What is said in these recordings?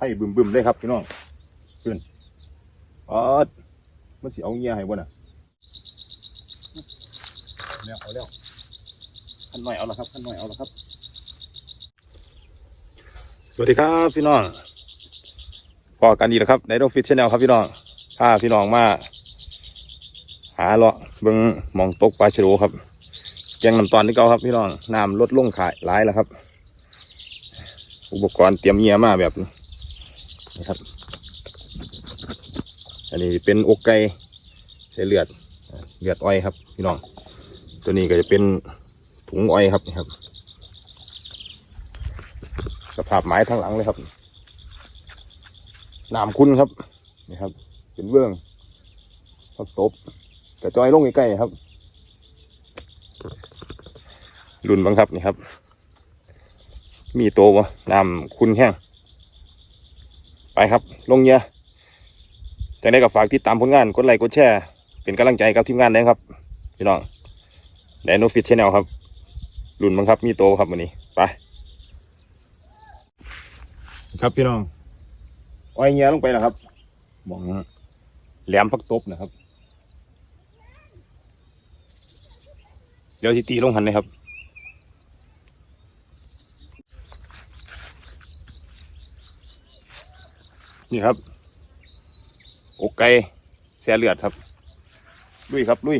ให้บึมบึมๆเลยครับพี่น้องขึ้นอ๋อมันสิเอาเงี้ยให้บ่น่ะแล้วเอาแล้วขั้นหน่อยเอาละครับขั้นหน่อยเอาละครับ สวัสดีครับพี่น้องพอกันดีแล้วครับในโรฟิตชแนลครับพี่น้องพาพี่น้องมาหาเลาะเบิ่งมองตกปลาชะโดครับแกงน้ำตอนที่เก่าครับพี่น้องน้ำลดลงขายหลายแล้วครับ อุปกรณ์เตรียมเงียมาแบบ นะครับ อันนี้เป็นอกไก่ใช้เลือดเลือดอ้อยครับพี่น้อง ตัวนี้ก็จะเป็นถุงอ้อยครับนี่ครับ สภาพไม้ทั้งหลังเลยครับน้ำคุณครับนี่ครับ เป็นเบื้องพักตบกระจอยลงใกล้ๆครับรุนบังครับนี่ครับ มีโตวะน้ำคุณแห้ง ครับ ลงเยอะจะได้กับฝากติดตามผลงานกดไลค์กดแชร์เป็นกำลังใจกับทีมงานนะครับพี่น้องแดนโนฟิตชแนลครับรุ่นบังครับ มีโตครับวันนี้ไปครับพี่น้องอ้อยเงี้ยลงไปแล้วครับมองแหลมพักตบนะครับ เดี๋ยวสิตีลงหันเลยครับ นี่ครับอกไก่แช่เลือดครับลุยครับลุย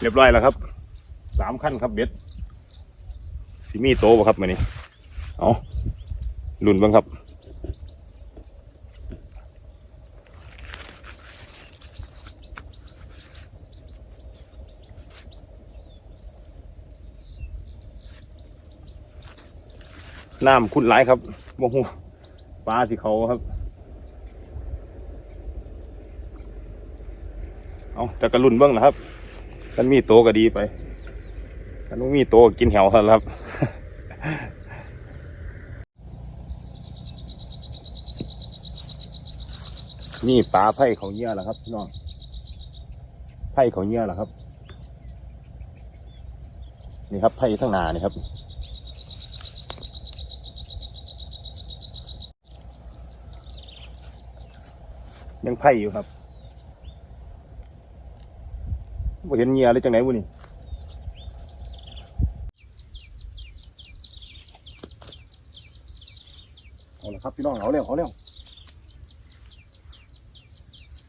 เรียบร้อยแล้วครับสามขั้นครับเบ็ดสิมีโตบ่ครับมานี่เอาลุนบ้างครับน้ำขุ่นหลายครับโมโหปลาสิเขาครับ เอาแต่กระลุนเบื้องนะครับ มันมีโตก็ดีไปมันม่มีโตกินแหว่าครับ นี่ปลาไผ่เขาเงี้ยแหละครับพี่น้องไผ่เขาเงี้ยแหละครับ นี่ครับไผ่ทั้งนานี่ครับยังไผ่อยู่ครับ บ่เห็นเงียเลยจังไหนวุนี่เอาละครับพี่น้องเอาเร็วเอาเร็ว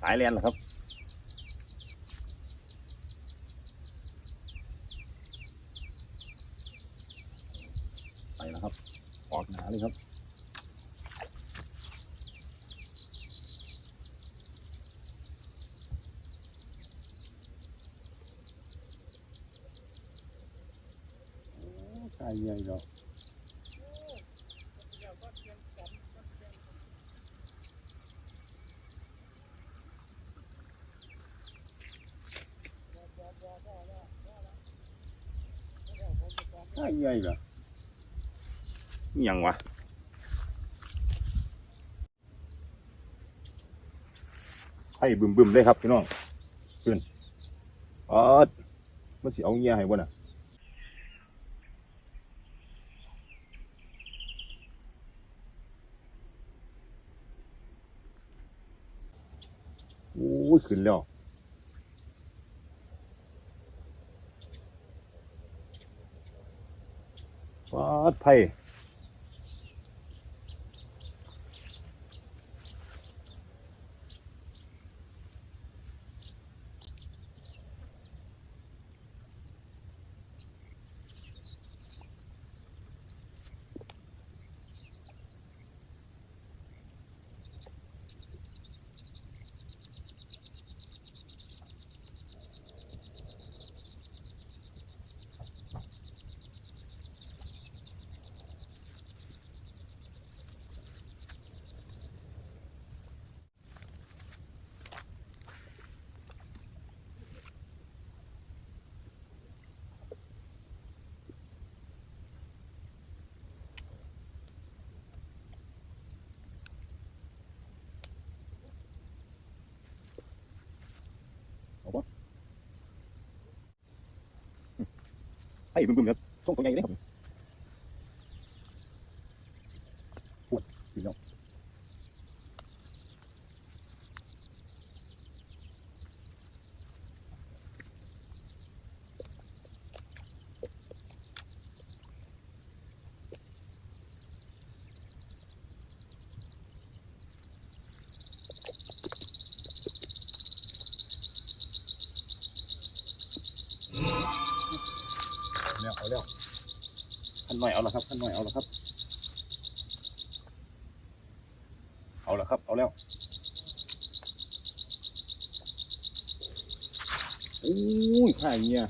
สายแลนเหรอครับไปแล้วครับ ออกหนาเลยครับ ใหญ่ดอกใช่ใหญ่เหรออิหยังวะให้บึมบึมๆเลยครับพี่น้องขึ้นอ๋อมันสิเอาเงี้ยให้บ่น่ะ โอ้ยขึ้นแล้วปลอดภัย ไอ้บึ้มๆครับส่งตัวใหญ่เลยครับโอ้ยพี่น้อง เอาแล้วขันหน่อยเอาละครับขันหน่อยเอาละครับ เอาละครับ เอาแล้วอู้ยข่ายเนี่ย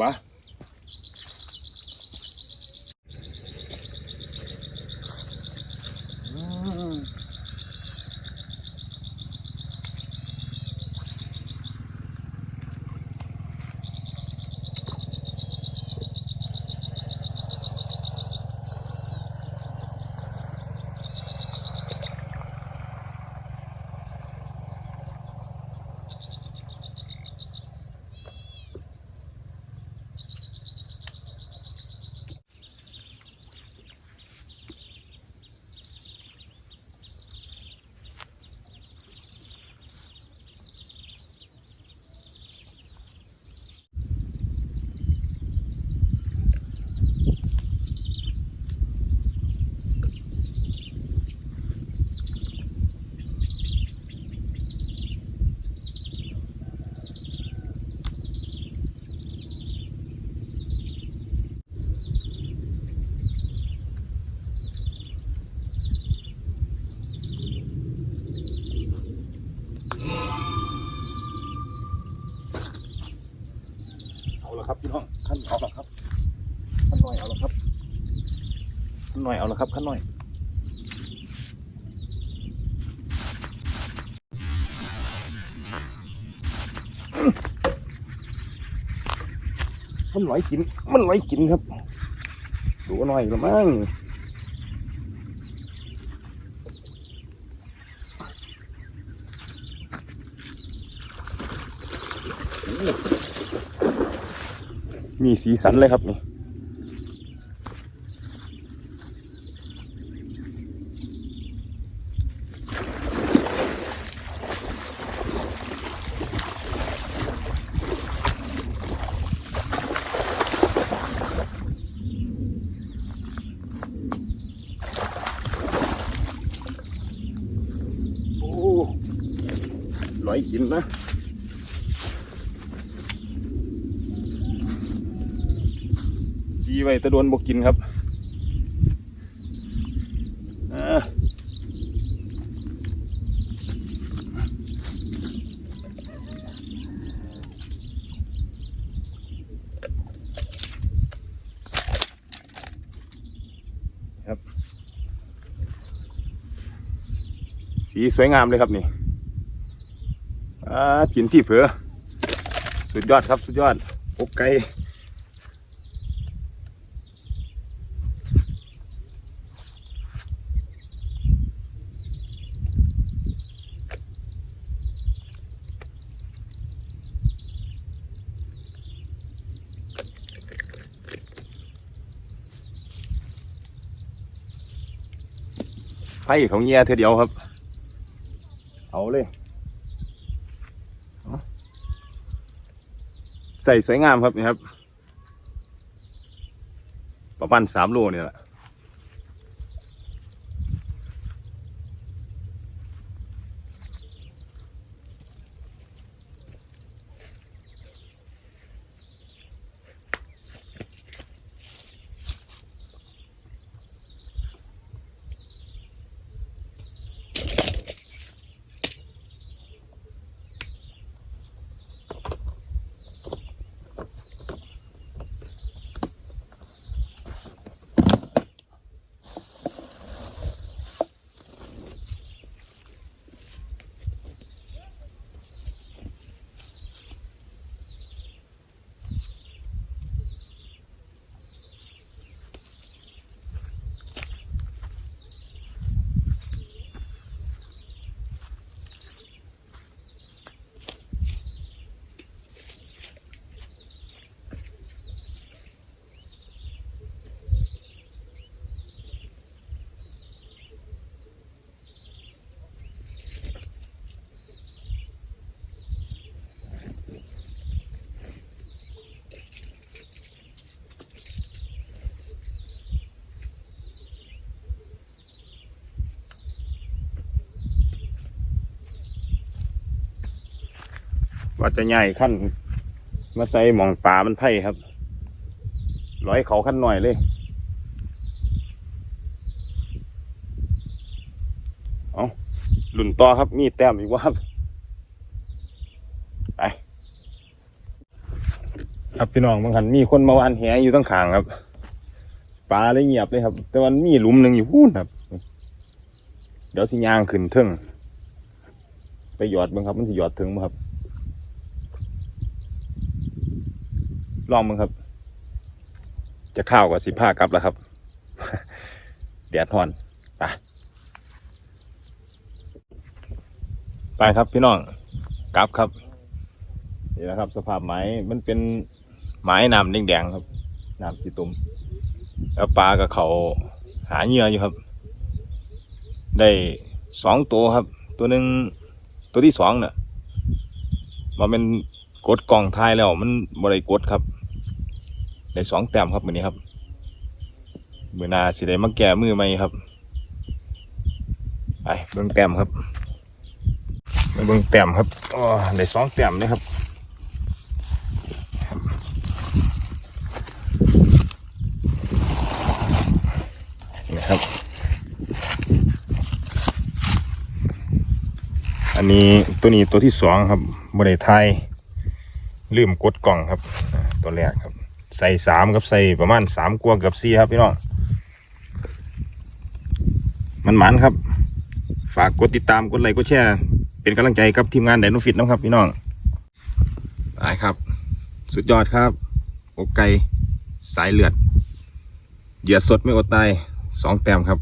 วะ พี่น้องขั้นเอาละครับขั้นหน่อยเอาละครับขั้นหน่อยเอาละครับขั้นหน่อยมันไหลกิน มันไหลกินครับ ดูหน่อยละมั้ง มีสีสันเลยครับนี่โอ้ไหลกินนะ ไว้ตะโดนบกินครับครับสีสวยงามเลยครับนี่อ่ากินที่เผือ สุดยอดครับ สุดยอดอกไก่ ไผ่ของเงียเธอเดียวครับ เอาเลยเอาใส่สวยงามครับนี่ครับ ประมาณสามโลเนี่ยแหละ ว่าจะใหญ่ขั้นมาใส่หมองป่ามันไผ่ครับร้อยเขาขั้นหน่อยเลย เอาหลุนต่อครับมีแต้มอีกว่าครับไปครับพี่น้องบางคันมีคนมาวานแหอยู่ตั้งขางครับปลาเลยเงียบเลยครับ แต่วันมีหลุมหนึ่งอยู่พูนครับ เดี๋ยวสิยางขึ้นเทึ่งไปหยอดบ้างครับ มันสิหยอดถึงบ่ครับ ลองมึงครับ จะข้าวกับสิผ้ากลับแล้วครับแดดฮ้อนไปไปครับพี่น้องกลับครับนี่แหละครับ สภาพไม้มันเป็นไม้น้ำแดงๆครับน้ำสีตุ่มแล้วปลากับเขาหาเหยื่ออยู่ครับ ได้สองตัวครับ ตัวหนึ่งตัวที่สองเนี่ยมันเป็นกดกล่องท้ายแล้ว มันบริกดครับ ได้สองแต้มครับมือนี้ครับมือนาสิได้มาแก่มือไหมครับไปเบิ่งแต้มครับไปเบิ่งแต้มครับอ๋อได้สองแต้มเลยครับนะครับ อันนี้ตัวนี้ตัวที่สองครับบริไทยลืมกดกล่องครับ ตัวแรกครับ ใส่สามกับใส่ประมาณสามกวเกือบสี่ครับพี่น้องมันหมันครับ ฝากกดติดตามกดไลค์กดแชร์เป็นกำลังใจกับทีมงานไดโนฟิตนะครับพี่น้องได้ครับ สุดยอดครับอกไก่สายเลือดเหยื่อสดไม่อดตายสองแต้มครับ